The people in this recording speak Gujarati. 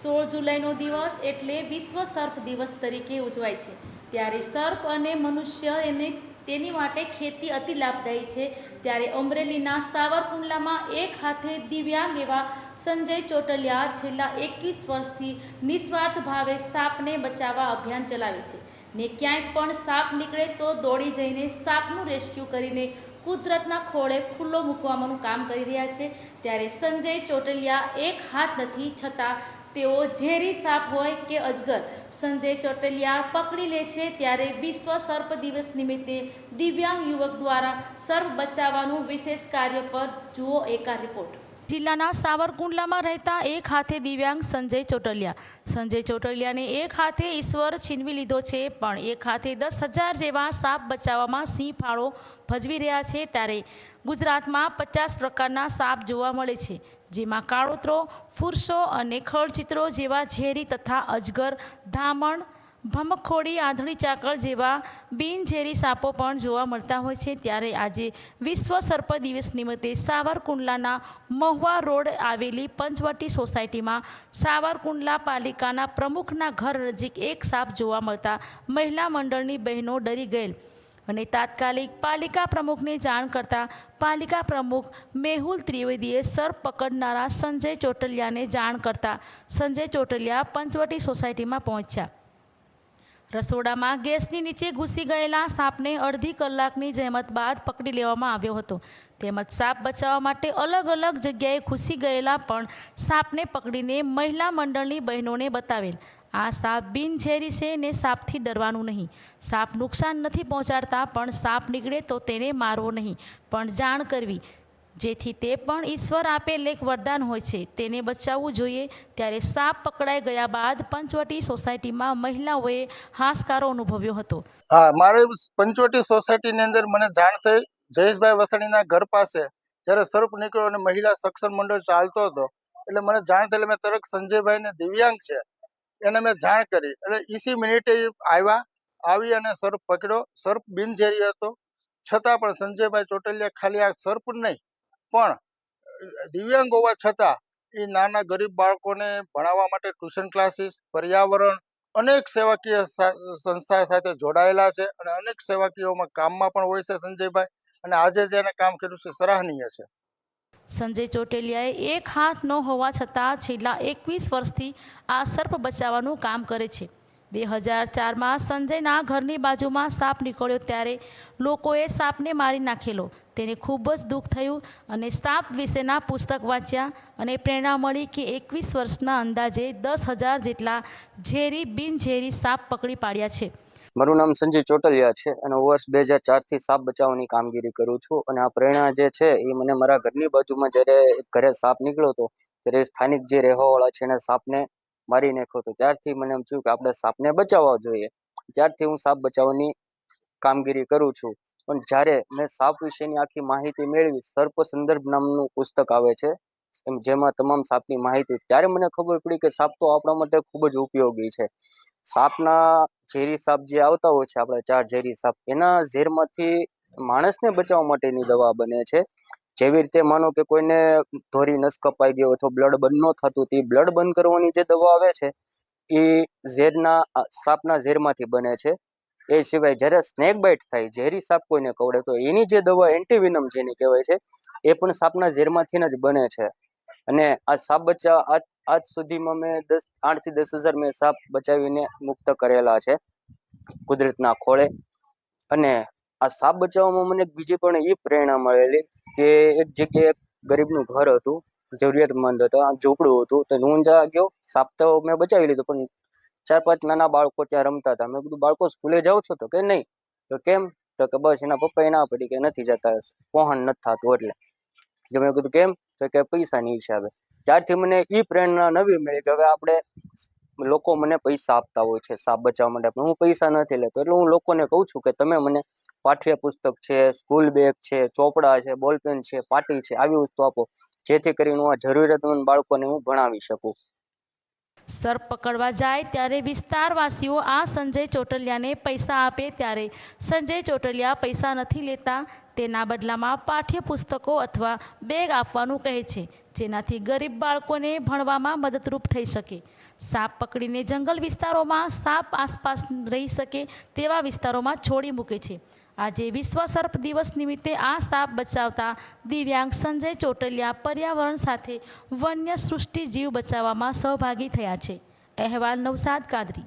સોળ જુલાઈનો દિવસ એટલે વિશ્વ સર્પ દિવસ તરીકે ઉજવાય છે. ત્યારે સર્પ અને મનુષ્ય એને તેની માટે ખેતી અતિ લાભદાયી છે. ત્યારે અમરેલીના સાવરકુંડલામાં એક હાથે દિવ્યાંગ એવા સંજય ચોટલિયા છેલ્લા એકવીસ વર્ષથી નિસ્વાર્થ ભાવે સાપને બચાવવા અભિયાન ચલાવે છે. ને ક્યાંય પણ સાપ નીકળે તો દોડી જઈને સાપનું રેસ્ક્યુ કરીને કુદરતના ખોળે ખુલ્લો મૂકવાનું કામ કરી રહ્યા છે. ત્યારે સંજય ચોટલિયા એક હાથ નથી છતાં તેઓ ઝેરી સાપ હોય કે અજગર, સંજય ચોટલિયા પકડી લે છે ત્યારે વિશ્વ સર્પ દિવસ નિમિત્તે દિવ્યાંગ યુવક દ્વારા સર્પ બચાવવાનું વિશેષ કાર્ય પર જુઓ એકા રિપોર્ટ. જિલ્લાના સાવરકુંડલામાં રહેતા એક હાથે દિવ્યાંગ સંજય ચોટલિયા. સંજય ચોટલિયાને એક હાથે ઈશ્વર છીનવી લીધો છે, પણ એક હાથે દસ હજાર જેવા સાપ બચાવવામાં સિંહ ફાળો ભજવી રહ્યા છે ત્યારે ગુજરાતમાં પચાસ પ્રકારના સાપ જોવા મળે છે, જેમાં કાળોતરો, ફુરસો અને ખળચિત્રો જેવા ઝેરી તથા અજગર, ધામણ ભમખોડી, આંધળી ચાકળ જેવા બિનઝેરી સાપો પણ જોવા મળતા હોય છે. ત્યારે આજે વિશ્વ સર્પ દિવસ નિમિત્તે સાવરકુંડલાના મહુવા રોડ આવેલી પંચવટી સોસાયટીમાં સાવરકુંડલા પાલિકાના પ્રમુખના ઘર નજીક એક સાપ જોવા મળતા મહિલા મંડળની બહેનો ડરી ગયેલ અને તાત્કાલિક પાલિકા પ્રમુખને જાણ કરતાં પાલિકા પ્રમુખ મેહુલ ત્રિવેદીએ સર્પ પકડનારા સંજય ચોટલિયાને જાણ કરતાં સંજય ચોટલિયા પંચવટી સોસાયટીમાં પહોંચ્યા. રસોડામાં ગેસની નીચે ઘૂસી ગયેલા સાપને અડધી કલાકની જહેમત બાદ પકડી લેવામાં આવ્યો હતો. તેમજ સાપ બચાવવા માટે અલગ અલગ જગ્યાએ ઘૂસી ગયેલા પણ સાપને પકડીને મહિલા મંડળની બહેનોને બતાવેલ. આ સાપ બિનઝેરી છે ને સાપથી ડરવાનું નહીં. સાપ નુકસાન નથી પહોંચાડતા, પણ સાપ નીકળે તો તેને મારવો નહીં. પણ જાણ કરવી. જેથી તે પણ ઈશ્વર આપેલ એક વરદાન હોય છે. તેને બચાવવું જોઈએ. ત્યારે સાપ પકડાઈ ગયા બાદ પંચવટી સોસાયટીમાં મહિલાઓએ હાશકારો અનુભવ્યો હતો. હા, મારે પંચવટી સોસાયટીની અંદર મને જાણ થઈ. જયેશભાઈ વસાણીના ઘર પાસે જ્યારે સર્પ નીકળ્યો અને મહિલા સક્ષમ મંડળ ચાલતો હતો. એટલે મને જાણ થઈ મેં તરત સંજયભાઈને દિવ્યાંગ છે. એને મેં જાણ કરી. એટલે ઈસી મિનિટે આવ્યા, આવી અને સર્પ પકડ્યો. સર્પ બિનઝેરી હતો. છતાં પણ સંજયભાઈ ચોટલિયા ખાલી આ સર્પ નહીં. પણ દિવ્યાંગ હોવા છતાં, એ નાના ગરીબ બાળકોને ભણાવવા માટે ટ્યુશન ક્લાસીસ, પર્યાવરણ, અનેક સેવાકીય સંસ્થા સાથે જોડાયેલા છે અને અનેક સેવાકીયોમાં કામમાં પણ હોય છે સંજયભાઈ અને આજે જેને કામ કર્યું છે સરાહનીય છે. સંજય ચોટેલિયાએ એક હાથ ન હોવા છતાં છેલ્લા એકવીસ વર્ષથી આ સર્પ બચાવવાનું કામ કરે છે. બે હજાર ચારમાં સંજયના ઘરની બાજુમાં સાપ નીકળ્યો ત્યારે લોકોએ સાપને મારી નાખેલો. તેને ખૂબ જ દુઃખ થયું અને સાપ વિશેના પુસ્તક વાંચ્યા અને પ્રેરણા મળી કે એકવીસ વર્ષના અંદાજે દસ હજાર જેટલા ઝેરી બિનઝેરી સાપ પકડી પાડ્યા છે. મારું નામ સંજય ચોટલિયા છે અને વર્ષ બે હજાર ચારથી સાપ બચાવવાની કામગીરી કરું છું અને આ પ્રેરણા જે છે એ મને મારા ઘરની બાજુમાં જ્યારે ઘરે સાપ નીકળ્યો હતો ત્યારે સ્થાનિક જે રહેવાવાળા છે એને સાપને મારી નાખ્યો હતો ત્યારથી મને એમ થયું કે આપણે સાપને બચાવવા જોઈએ. ત્યારથી હું સાપ બચાવવાની કામગીરી કરું છું. પણ જ્યારે મેં સાપ વિશેની આખી માહિતી મેળવી, સર્પ સંદર્ભ નામનું પુસ્તક આવે છે, એમ જેમાં તમામ સાપની માહિતી, ત્યારે મને ખબર પડી કે સાપ તો આપણા માટે ખૂબ જ ઉપયોગી છે. સાપના ઝેરી સાપ જે આવતા હોય છે, આપણા ચાર ઝેરી સાપ, એના ઝેરમાંથી માણસને બચાવવા માટેની દવા બને છે. જેવી રીતે માનો કે કોઈને ધોરી નસ કપાઈ ગયો અથવા બ્લડ બંધ ન થતું તે બ્લડ બંધ કરવાની જે દવા આવે છે, એ ઝેરના સાપના ઝેરમાંથી બને છે. એ સિવાય જ્યારે સ્નેક બાઇટ થાય, ઝેરી સાપ કોઈને કવડે તો એની જે દવા એન્ટીવિનમ જેની કહેવાય છે, એ પણ સાપના ઝેરમાંથી જ બને છે. અને આ સાપ બચ્ચા આજ આજ સુધીમાં મેં દસ, આઠથી દસ હજાર મેં સાપ બચાવીને મુક્ત કરેલા છે, કુદરતના ખોળે. અને આ સાપ બચાવવામાં મને બીજી પણ એ પ્રેરણા મળેલી કે એક જગ્યાએ ગરીબનું ઘર હતું, જરૂરિયાતમંદ હતા આમ ઝૂંપડું હતું, તો હું જ્યાં ગયો તો મેં બચાવી લીધો, પણ ચાર પાંચ નાના બાળકો ત્યાં રમતા હતા. મેં કીધું, બાળકો, સ્કૂલે જાઓ છો તો કે નહીં? તો કેમ? તો કે બસ, એના પપ્પાએ ના પડી કે નથી જતા પહોંચ નથી થતું, એટલે. તો મેં કીધું, કેમ? તો કે પૈસાની હિસાબે. ત્યારથી મને એ પ્રેરણા નવી મળી કે હવે આપણે લોકો મને પૈસા આપતા હોય છે, સાપ બચાવવા માટે. પણ હું પૈસા નથી લેતો. એટલે હું લોકોને કહું છું કે તમે મને પાઠ્યપુસ્તક છે સ્કૂલ બેગ છે, ચોપડા છે બોલપેન છે, પાટી છે, આવી વસ્તુ આપો. જેથી કરીને હું આ જરૂરિયાતમંદ બાળકોને હું ભણાવી શકું. સર્પ પકડવા જાય ત્યારે વિસ્તારવાસીઓ આ સંજય ચોટલિયાને પૈસા આપે ત્યારે સંજય ચોટલિયા પૈસા નથી લેતા. તેના બદલામાં પાઠ્યપુસ્તકો અથવા બેગ આપવાનું કહે છે, જેનાથી ગરીબ બાળકોને ભણવામાં મદદરૂપ થઈ શકે. સાપ પકડીને જંગલ વિસ્તારોમાં સાપ આસપાસ રહી શકે તેવા વિસ્તારોમાં છોડી મૂકે છે. આજે વિશ્વ સર્પ દિવસ નિમિત્તે આ સાપ બચાવતા દિવ્યાંગ સંજય ચોટલિયા પર્યાવરણ સાથે વન્ય સૃષ્ટિ જીવ બચાવવામાં સહભાગી થયા છે. અહેવાલ નવસાદ કાદરી.